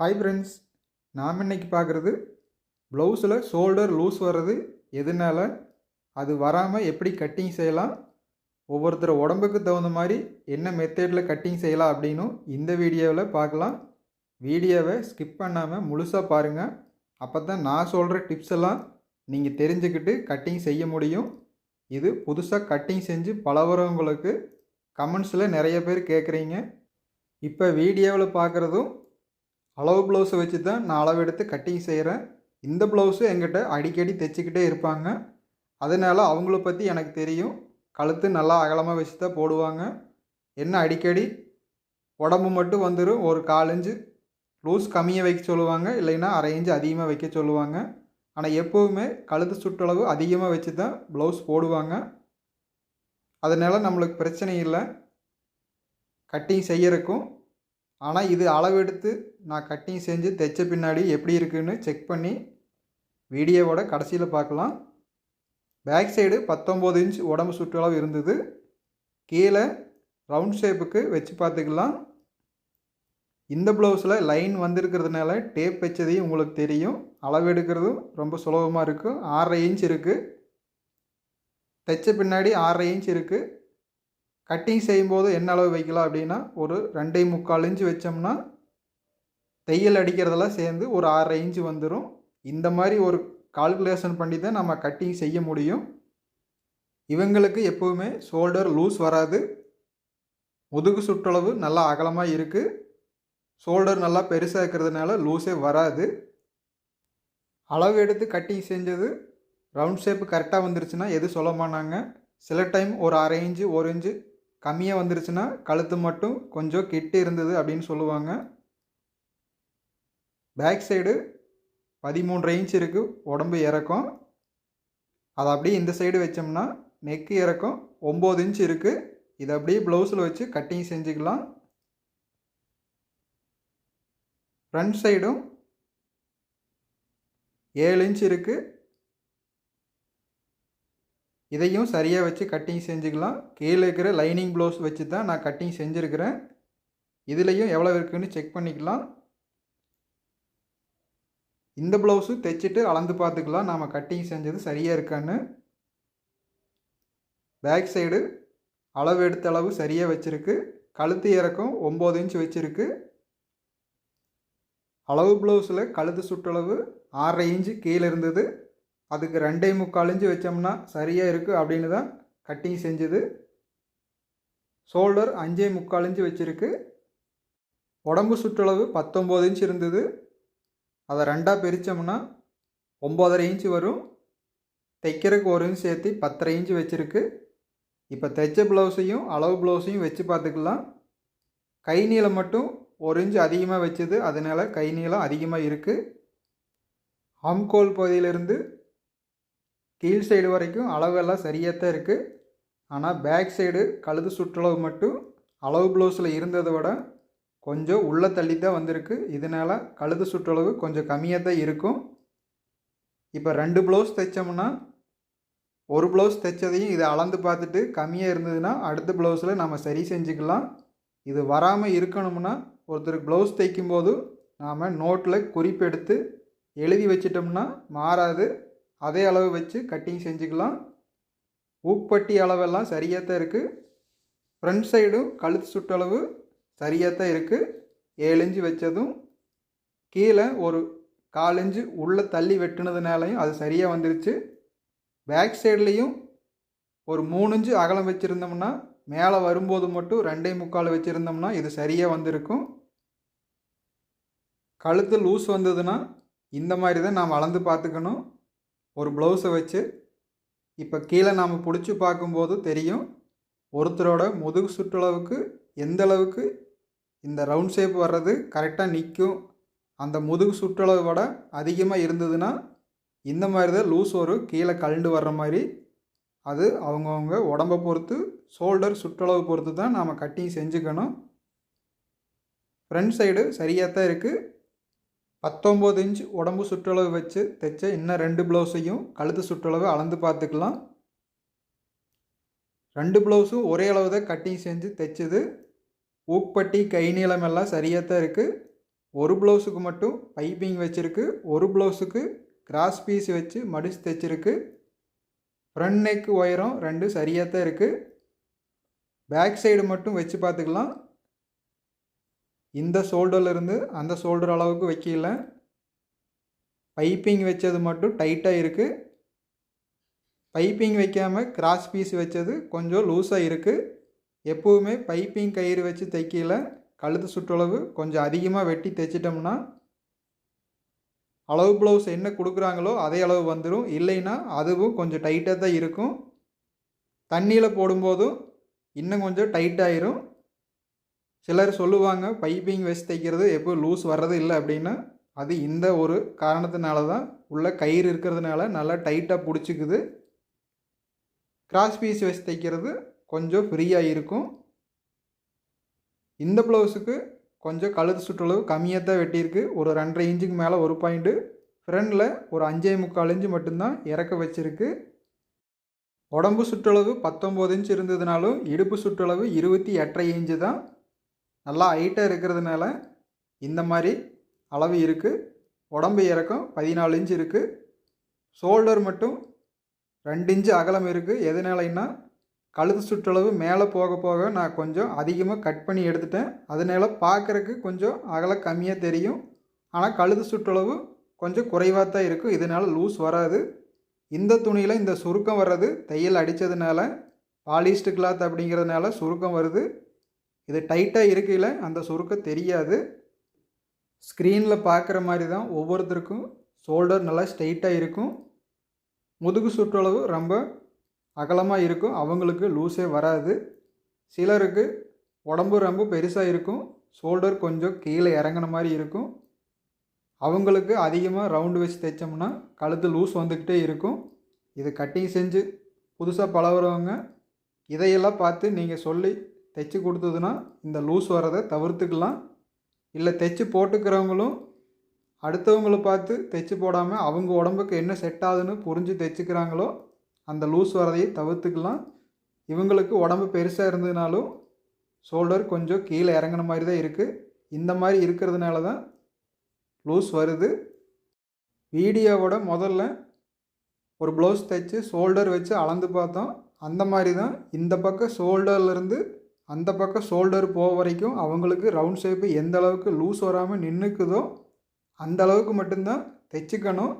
Hi friends நாம் இன்னைக்கு பார்க்குறது ப்ளவுஸில் ஷோல்டர் லூஸ் வர்றது எதனால? அது வராமல் எப்படி கட்டிங் செய்யலாம்? ஒவ்வொருத்தர் உடம்புக்கு தகுந்த மாதிரி என்ன மெத்தேடில் கட்டிங் செய்யலாம் அப்படின்னும் இந்த வீடியோவில் பார்க்கலாம். வீடியோவை ஸ்கிப் பண்ணாமல் முழுசாக பாருங்கள் அப்போ தான் நான் சொல்கிற டிப்ஸ் எல்லாம் நீங்கள் தெரிஞ்சுக்கிட்டு கட்டிங் செய்ய முடியும். இது புதுசாக கட்டிங் செஞ்சு பழகுறவங்களுக்கு கமெண்ட்ஸில் நிறைய பேர் கேட்குறீங்க. இப்போ வீடியோவில் பார்க்குறதும் அளவு ப்ளவுஸை வச்சு தான் நான் அளவு எடுத்து கட்டிங் செய்கிறேன் இந்த ப்ளவுஸு எங்கிட்ட அடிக்கடி தைச்சிக்கிட்டே இருப்பாங்க. அதனால் அவங்கள பற்றி எனக்கு தெரியும். கழுத்து நல்லா அகலமாக வச்சு தான் போடுவாங்க. என்ன அடிக்கடி? உடம்பு மட்டும் வந்துடும் ஒரு காலஞ்சு லூஸ் கம்மியாக வைக்க சொல்லுவாங்க. இல்லைன்னா அரை இன்ச்சு அதிகமாக வைக்க சொல்லுவாங்க. ஆனால் எப்போவுமே கழுத்து சுற்றளவு அதிகமாக வச்சு தான் ப்ளவுஸ் போடுவாங்க. அதனால் நம்மளுக்கு பிரச்சனை இல்லை. கட்டிங் செய்யறக்கும் ஆனால் இது அளவெடுத்து நான் கட்டிங் செஞ்சு தைச்ச பின்னாடி எப்படி இருக்குதுன்னு செக் பண்ணி வீடியோவோட கடைசியில் பார்க்கலாம். பேக் சைடு பத்தொம்போது இன்ச் உடம்பு சுற்றளவு இருந்தது. கீழே ரவுண்ட் ஷேப்புக்கு வச்சு பார்த்துக்கலாம். இந்த ப்ளவுஸில் லைன் வந்திருக்கிறதுனால டேப் வச்சதையும் உங்களுக்கு தெரியும். அளவு எடுக்கிறதும் ரொம்ப சுலபமாக இருக்கும் ஆறரை இன்ச் இருக்குது தைச்ச பின்னாடி ஆறரை இன்ச் இருக்குது கட்டிங் செய்யும்போது என்ன அளவு வைக்கலாம் அப்படின்னா ஒரு ரெண்டே முக்கால் இன்ச்சு வச்சோம்னா தையல் அடிக்கிறதெல்லாம் சேர்ந்து ஒரு ஆறரை இன்ச்சு வந்துடும் இந்த மாதிரி ஒரு கால்குலேஷன் பண்ணி தான் நம்ம கட்டிங் செய்ய முடியும். இவங்களுக்கு எப்போவுமே ஷோல்டர் லூஸ் வராது. முதுகு சுற்றளவு நல்லா அகலமாக இருக்குது ஷோல்டர் நல்லா பெருசாக இருக்கிறதுனால லூஸே வராது. அளவு எடுத்து கட்டிங் செஞ்சது ரவுண்ட் ஷேப்பு கரெக்டாக வந்துருச்சுன்னா எது சொல்ல மாட்டாங்க. சில டைம் ஒரு அரை இன்ச்சு ஒரு இன்ச்சு கம்மியாக வந்துருச்சுன்னா கழுத்து மட்டும் கொஞ்சம் கெட்டு இருந்தது அப்படின்னு சொல்லுவாங்க. பேக் சைடு பதிமூன்று இன்ச் இருக்குது உடம்பு இறக்கம். அதை அப்படியே இந்த சைடு வச்சோம்னா நெக்கு இறக்கம் ஒம்பது இன்ச் இருக்குது இதை அப்படியே ப்ளவுஸில் வச்சு கட்டிங் செஞ்சுக்கலாம். ஃப்ரண்ட் சைடும் ஏழு இன்ச் இருக்குது இதையும் சரியாக வச்சு கட்டிங் செஞ்சுக்கலாம். கீழே இருக்கிற லைனிங் ப்ளவுஸ் வச்சு தான் நான் கட்டிங் செஞ்சுருக்கிறேன். இதுலேயும் எவ்வளோ இருக்குன்னு செக் பண்ணிக்கலாம். இந்த ப்ளவுஸு தைச்சிட்டு அளந்து பார்த்துக்கலாம். நாம் கட்டிங் செஞ்சது சரியாக இருக்கான்னு. பேக் சைடு அளவு எடுத்த அளவு சரியாக வச்சுருக்கு. கழுத்து இறக்கம் ஒம்பது இன்ச் வச்சுருக்கு. அளவு ப்ளவுஸில் கழுத்து சுற்றளவு ஆறரை இன்ச்சு கீழே இருந்தது. அதுக்கு ரெண்டே முக்கால் இன்ச்சு வச்சோம்னா சரியாக இருக்குது அப்படின்னு தான் கட்டிங் செஞ்சது. ஷோல்டர் அஞ்சே முக்கால் இன்ச்சு வச்சுருக்கு. உடம்பு சுற்றளவு பத்தொம்போது இன்ச் இருந்தது. அதை ரெண்டாக பிரித்தோம்னா ஒம்பதரை இன்ச்சு வரும். தைக்கிறதுக்கு ஒரு இன்ச் சேர்த்து பத்தரை இன்ச்சு வச்சுருக்கு. இப்போ தைச்ச ப்ளவுஸையும் அளவு ப்ளவுஸையும் வச்சு பார்த்துக்கலாம். கை நீளம் மட்டும் ஒரு இன்ச்சு அதிகமாக வச்சது. அதனால் கை நீளம் அதிகமாக இருக்குது ஆம்கோல் பகுதியிலிருந்து கீழ் சைடு வரைக்கும் அளவெல்லாம் சரியாக தான் இருக்குது ஆனால் பேக் சைடு கழுது சுற்றளவு மட்டும் அளவு ப்ளவுஸில் இருந்ததை விட கொஞ்சம் உள்ளே தள்ளி தான் வந்திருக்கு. இதனால் கழுது சுற்றளவு கொஞ்சம் கம்மியாக தான் இருக்கும். இப்போ ரெண்டு ப்ளவுஸ் தைச்சோம்னா ஒரு ப்ளவுஸ் தைச்சதையும் இதை அளந்து பார்த்துட்டு கம்மியாக இருந்ததுன்னா அடுத்த ப்ளவுஸில் நம்ம சரி செஞ்சுக்கலாம். இது வராமல் இருக்கணும்னா ஒருத்தருக்கு ப்ளவுஸ் தைக்கும்போது நாம் நோட்டில் குறிப்பெடுத்து எழுதி வச்சிட்டோம்னா மாறாது. அதே அளவு வச்சு கட்டிங் செஞ்சுக்கலாம். ஊப்பட்டி அளவெல்லாம் சரியாக தான் இருக்குது ஃப்ரண்ட் சைடும் கழுத்து சுற்றளவு சரியாக தான் இருக்குது ஏழு இன்ச்சு வச்சதும் கீழே ஒரு கால் இன்ச்சு உள்ளே தள்ளி வெட்டினதுனாலையும் அது சரியாக வந்துருச்சு. பேக் சைட்லேயும் ஒரு மூணு இன்ச்சு அகலம் வச்சுருந்தோம்னா மேலே வரும்போது மட்டும் ரெண்டே முக்கால் வச்சுருந்தோம்னா இது சரியாக வந்திருக்கும். கழுத்து லூஸ் வந்ததுன்னா இந்த மாதிரி தான் நாம் அளந்து பார்த்துக்கணும். ஒரு ப்ளவுஸை வச்சு இப்போ கீழே நாம் பிடிச்சி பார்க்கும்போது தெரியும் ஒருத்தரோட முதுகு சுற்றளவுக்கு எந்த அளவுக்கு இந்த ரவுண்ட் ஷேப் வர்றது கரெக்டாக நிற்கும் அந்த முதுகு சுற்றளவு விட அதிகமாக இருந்ததுன்னா இந்த மாதிரி தான் லூஸ் வரும் கீழே கழண்டு வர்ற மாதிரி அது அவங்கவுங்க உடம்பை பொறுத்து ஷோல்டர் சுற்றளவு பொறுத்து தான் நாம் கட்டிங் செஞ்சுக்கணும். ஃப்ரண்ட் சைடு சரியாக தான் இருக்குது பத்தொம்போது இன்ச் உடம்பு சுற்றளவு வச்சு தைச்ச இன்னும் ரெண்டு ப்ளவுஸையும் கழுத்து சுற்றளவு அளந்து பார்த்துக்கலாம். ரெண்டு ப்ளவுஸும் ஒரே அளவு தான் கட்டிங் செஞ்சு தைச்சது. ஊப்பட்டி கை நீளம் எல்லாம் சரியாக தான் இருக்குது ஒரு ப்ளவுஸுக்கு மட்டும் பைப்பிங் வச்சுருக்கு. ஒரு ப்ளவுஸுக்கு கிராஸ் பீஸ் வச்சு மடிச்சு தைச்சிருக்கு. ஃப்ரண்ட் நெக் உயரம் ரெண்டு சரியாக தான் இருக்குது பேக் சைடு மட்டும் வச்சு பார்த்துக்கலாம். இந்த ஷோல்டர்லேருந்து அந்த ஷோல்டர் அளவுக்கு வைக்கல. பைப்பிங் வச்சது மட்டும் டைட்டாக இருக்குது பைப்பிங் வைக்காமல் கிராஸ் பீஸ் வச்சது கொஞ்சம் லூஸாக இருக்குது எப்போவுமே பைப்பிங் கயிறு வச்சு தைக்கல. கழுத்து சுற்றளவு கொஞ்சம் அதிகமாக வெட்டி தைச்சிட்டோம்னா அளவு ப்ளவுஸ் என்ன கொடுக்குறாங்களோ அதே அளவு வந்துடும் இல்லைன்னா அதுவும் கொஞ்சம் டைட்டாக தான் இருக்கும். தண்ணியில் போடும்போதும் இன்னும் கொஞ்சம் டைட்டாகிரும் சிலர் சொல்லுவாங்க பைப்பிங் வச்சு தைக்கிறது எப்போ லூஸ் வர்றது இல்லை அப்படின்னா. அது இந்த ஒரு காரணத்தினால தான் உள்ள கயிறு இருக்கிறதுனால நல்லா டைட்டாக பிடிச்சிக்குது. கிராஸ் பீஸ் வச்சு தைக்கிறது கொஞ்சம் ஃப்ரீயாக இருக்கும். இந்த ப்ளவுஸுக்கு கொஞ்சம் கழுத்து சுற்றளவு கம்மியாக தான் வெட்டியிருக்கு. ஒரு ரெண்டரை இன்ச்சுக்கு மேலே ஒரு பாயிண்ட்டு ஃப்ரண்டில் ஒரு அஞ்சே முக்கால் இன்ச்சு மட்டும்தான் இறக்க வச்சுருக்கு. உடம்பு சுற்றளவு பத்தொம்போது இன்ச்சு இருந்ததுனாலும் இடுப்பு சுற்றளவு இருபத்தி எட்டரை இன்ச்சு தான். நல்லா ஹைட்டாக இருக்கிறதுனால இந்த மாதிரி அளவு இருக்குது உடம்பு இறக்கம் பதினாலு இன்ச் இருக்குது ஷோல்டர் மட்டும் ரெண்டு இன்ச்சு அகலம் இருக்குது எதனாலன்னா கழுத்து சுற்றளவு மேலே போக போக நான் கொஞ்சம் அதிகமாக கட் பண்ணி எடுத்துட்டேன். அதனால பார்க்குறக்கு கொஞ்சம் அகலம் கம்மியாக தெரியும். ஆனால் கழுத்து சுற்றளவு கொஞ்சம் குறைவாக தான் இருக்கும் இதனால் லூஸ் வராது. இந்த துணியில் இந்த சுருக்கம் வர்றது தையல் அடித்ததுனால பாலிஸ்டு கிளாத் அப்படிங்கிறதுனால சுருக்கம் வருது. இது டைட்டாக இருக்கையில் அந்த சுருக்கம் தெரியாது. ஸ்க்ரீனில் பார்க்குற மாதிரி தான் ஒவ்வொருத்தருக்கும் ஷோல்டர் நல்லா ஸ்ட்ரைட்டாக இருக்கும். முதுகு சுற்றளவு ரொம்ப அகலமாக இருக்கும். அவங்களுக்கு லூஸே வராது. சிலருக்கு உடம்பு ரொம்ப பெருசாக இருக்கும். ஷோல்டர் கொஞ்சம் கீழே இறங்கின மாதிரி இருக்கும். அவங்களுக்கு அதிகமாக ரவுண்டு வச்சு தைச்சோம்னா கழுத்து லூஸ் வந்துக்கிட்டே இருக்கும். இது கட்டிங் செஞ்சு புதுசாக பழகுறவங்க இதையெல்லாம் பார்த்து நீங்கள் சொல்லி தைச்சி கொடுத்ததுன்னா இந்த லூஸ் வரதை தவிர்த்துக்கலாம். இல்லை தைச்சி போட்டுக்கிறவங்களும் அடுத்தவங்கள பார்த்து தைச்சி போடாமல் அவங்க உடம்புக்கு என்ன செட் ஆகுதுன்னு புரிஞ்சு தைச்சிக்கிறாங்களோ அந்த லூஸ் வரதையை தவிர்த்துக்கலாம். இவங்களுக்கு உடம்பு பெருசாக இருந்ததுனாலும் ஷோல்டர் கொஞ்சம் கீழே இறங்கின மாதிரி தான் இருக்குது இந்த மாதிரி இருக்கிறதுனால தான் லூஸ் வருது. வீடியோவோட முதல்ல ஒரு ப்ளவுஸ் தைச்சு ஷோல்டர் வச்சு அளந்து பார்த்தோம். அந்த மாதிரி தான் இந்த பக்கம் ஷோல்டர்லேருந்து அந்த பக்கம் ஷோல்டர் போக வரைக்கும் அவங்களுக்கு ரவுண்ட் ஷேப்பு எந்த அளவுக்கு லூஸ் வராமல் நின்றுக்குதோ அந்த அளவுக்கு மட்டும்தான் தைச்சிக்கணும்.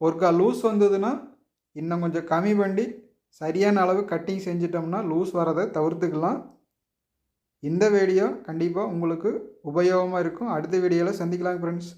ஒருக்கா லூஸ் வந்ததுன்னா இன்னும் கொஞ்சம் கம்மி பண்ணி சரியான அளவு கட்டிங் செஞ்சிட்டோம்னா லூஸ் வரதை தவிர்த்துக்கலாம். இந்த வீடியோ கண்டிப்பாக உங்களுக்கு உபயோகமாக இருக்கும். அடுத்த வீடியோவில் சந்திக்கலாம் ஃப்ரெண்ட்ஸ்